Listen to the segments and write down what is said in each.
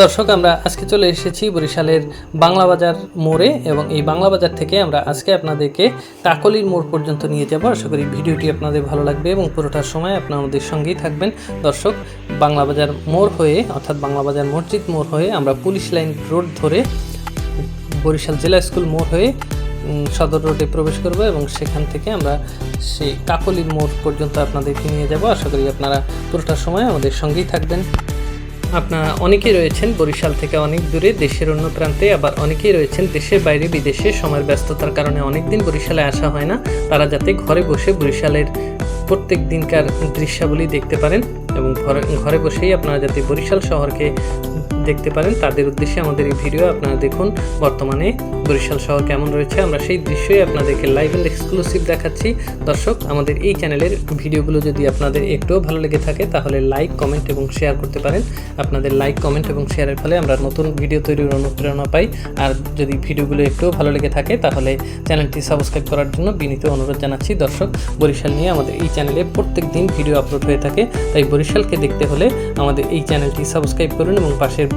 দর্শক, আমরা আজকে চলে এসেছি বরিশালের বাংলা বাজার মোড়ে এবং এই বাংলা বাজার থেকে আমরা আজকে আপনাদেরকে কাকলির মোড় পর্যন্ত নিয়ে যাব। আশা করি ভিডিওটি আপনাদের ভালো লাগবে এবং পুরোটার সময় আপনারা আমাদের সঙ্গেই থাকবেন। দর্শক বাংলা বাজার মোড় হয়ে, অর্থাৎ বাংলা বাজার মসজিদ মোড় হয়ে আমরা পুলিশ লাইন রোড ধরে বরিশাল জেলা স্কুল মোড় হয়ে সদর রোডে প্রবেশ করব এবং সেখান থেকে আমরা সেই কাকলির মোড় পর্যন্ত আপনাদেরকে নিয়ে যাব। আশা করি আপনারা পুরোটার সময় আমাদের সঙ্গেই থাকবেন। আপনারা অনেকেই রয়েছেন বরিশাল থেকে অনেক দূরে, দেশের অন্য প্রান্তে আবার অনেকেই রয়েছেন দেশের বাইরে বিদেশে। সময়ের ব্যস্ততার কারণে অনেক দিন বরিশালে আসা হয় না। তারা যাতে ঘরে বসে বরিশালের প্রত্যেক দিনকার দৃশ্যাবলী দেখতে পারেন এবং ঘরে ঘরে বসেই আপনারা যাতে বরিশাল শহরকে দেখতে পারেন, তাদের উদ্দেশ্যে আমাদের এই ভিডিও আপনারা দেখুন। বর্তমানে বরিশাল শহর কেমন রয়েছে, আমরা সেই দৃশ্যই আপনাদেরকে লাইভ অ্যান্ড এক্সক্লুসিভ দেখাচ্ছি। দর্শক, আমাদের এই চ্যানেলের ভিডিওগুলো যদি আপনাদের একটুও ভালো লেগে থাকে, তাহলে লাইক কমেন্ট এবং শেয়ার করতে পারেন। আপনাদের লাইক কমেন্ট এবং শেয়ারের ফলে আমরা নতুন ভিডিও তৈরির অনুপ্রেরণা পাই। আর যদি ভিডিওগুলো একটুও ভালো লেগে থাকে, তাহলে চ্যানেলটি সাবস্ক্রাইব করার জন্য বিনীত অনুরোধ জানাচ্ছি। দর্শক, বরিশাল নিয়ে আমাদের এই চ্যানেলে প্রত্যেক দিন ভিডিও আপলোড হয়ে থাকে। তাই বরিশালকে দেখতে হলে আমাদের এই চ্যানেলটি সাবস্ক্রাইব করুন এবং পাশের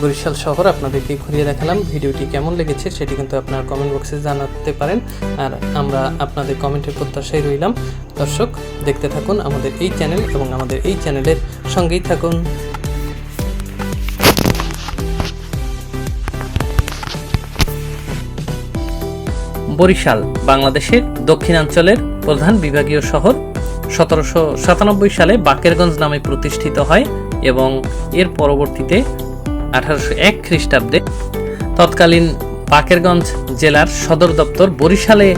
বরিশাল শহর আপনাদেরকে ঘুরিয়ে দেখালাম ভিডিওটি কেমন লেগেছে সেটি কিন্তু আপনারা কমেন্ট বক্সে জানাতে পারেন। আর আমরা আপনাদের কমেন্টের প্রত্যাশায় রইলাম। দর্শক, দেখতে থাকুন আমাদের এই চ্যানেল এবং আমাদের এই চ্যানেলের সঙ্গেই থাকুন। বরিশাল, বাংলাদেশের দক্ষিণাঞ্চলের প্রধান বিভাগীয় শহর। সতেরোশো সাতানব্বই সালে বাকেরগঞ্জ নামে প্রতিষ্ঠিত হয় এবং এর পরবর্তীতে আঠারোশো এক খ্রিস্টাব্দে তৎকালীন বাকেরগঞ্জ জেলার সদর দপ্তর বরিশালে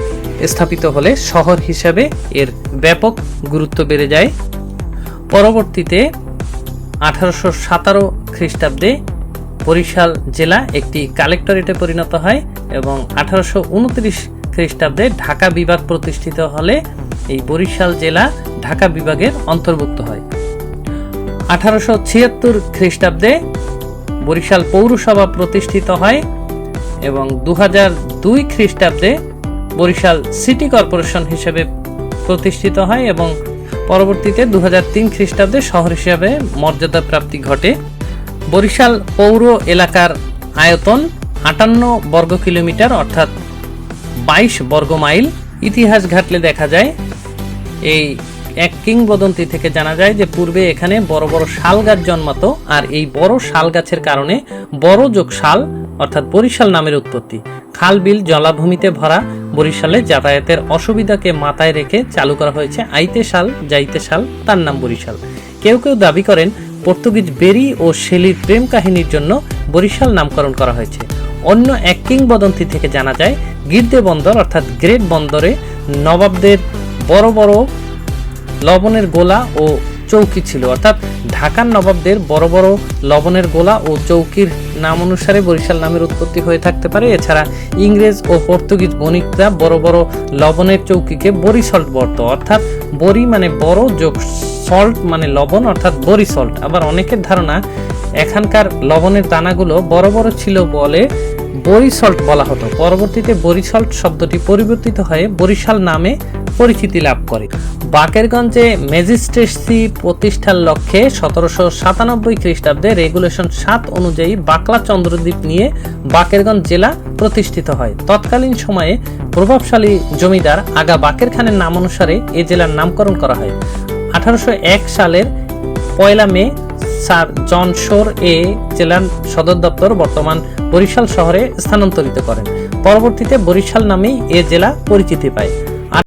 স্থাপিত হলে শহর হিসাবে এর ব্যাপক গুরুত্ব বেড়ে যায়। পরবর্তীতে আঠারোশো সাতারো খ্রিস্টাব্দে বরিশাল জেলা একটি কালেক্টরেটে পরিণত হয় এবং আঠারোশো উনত্রিশ খ্রিস্টাব্দে ঢাকা বিভাগ প্রতিষ্ঠিত হলে এই বরিশাল জেলা ঢাকা বিভাগের অন্তর্ভুক্ত হয়। আঠারোশো ছিয়াত্তর খ্রিস্টাব্দে বরিশাল পৌরসভা প্রতিষ্ঠিত হয় এবং দু হাজার দুই খ্রিস্টাব্দে বরিশাল সিটি কর্পোরেশন হিসেবে প্রতিষ্ঠিত হয় এবং পরবর্তীতে দু হাজার তিন খ্রিস্টাব্দে শহর হিসাবে মর্যাদা প্রাপ্তি ঘটে। বরিশাল পৌর এলাকার আয়তন আটান্ন বর্গ কিলোমিটার অর্থাৎ বাইশ বর্গ মাইল। ইতিহাস ঘাটলে দেখা যায়, এই এক কিংবদন্তি থেকে জানা যায় যে পূর্বে এখানে বড় বড় শাল গাছ জন্মাতো, আর এই বড় শাল গাছের কারণে বড় যোগ শাল, অর্থাৎ বরিশাল নামের উৎপত্তি। খাল বিল জলাভূমিতে ভরা বরিশালে যাতায়াতের অসুবিধাকে মাথায় রেখে চালু করা হয়েছে আইতে শাল, যাইতে শাল, তার নাম বরিশাল। কেউ কেউ দাবি করেন পর্তুগিজ বেরি ও শেলির প্রেম কাহিনীর জন্য বরিশাল নামকরণ করা হয়েছে। অন্য এক কিংবদন্তি থেকে জানা যায়, গির্দে বন্দর, অর্থাৎ গ্রেট বন্দরে নবাবদের বড় বড় লবণের গোলা ও চৌকি ছিল। অর্থাৎ ঢাকার নবাবদের বড় বড় লবণের গোলা ও চৌকির নাম অনুসারে বরিশাল নামের উৎপত্তি হয়ে থাকতে পারে। এছাড়া ইংরেজ ও পর্তুগিজ বণিকরা বড় বড় লবণের চৌকিকে বরি সল্ট বর্ত। অর্থাৎ বরি মানে বড়, যোগ সল্ট মানে লবণ, অর্থাৎ বরি সল্ট আবার অনেকের ধারণা এখানকার লবণের দানাগুলো বড় বড় ছিল বলে বরিসল্ট বলা হতো। পরবর্তীতে বরিসল্ট শব্দটি পরিবর্তিত হয়ে বরিশাল নামে পরিচিতি লাভ করে। বাকেরগঞ্জে ম্যাজিস্ট্রেসি প্রতিষ্ঠার লক্ষ্যে সতেরোশো সাতানব্বই খ্রিস্টাব্দে রেগুলেশন সাত অনুযায়ী বাকলা চন্দ্রদ্বীপ নিয়ে বাকেরগঞ্জ জেলা প্রতিষ্ঠিত হয়। তৎকালীন সময়ে প্রভাবশালী জমিদার আগা বাকের খানের নাম অনুসারে এ জেলার নামকরণ করা হয়। আঠারোশো এক সালের পয়লা মে স্যার জন শোর এ জেলার সদর দপ্তর বর্তমান বরিশাল শহরে স্থানান্তরিত করেন। পরবর্তীতে বরিশাল নামেই এ জেলা পরিচিতি পায়।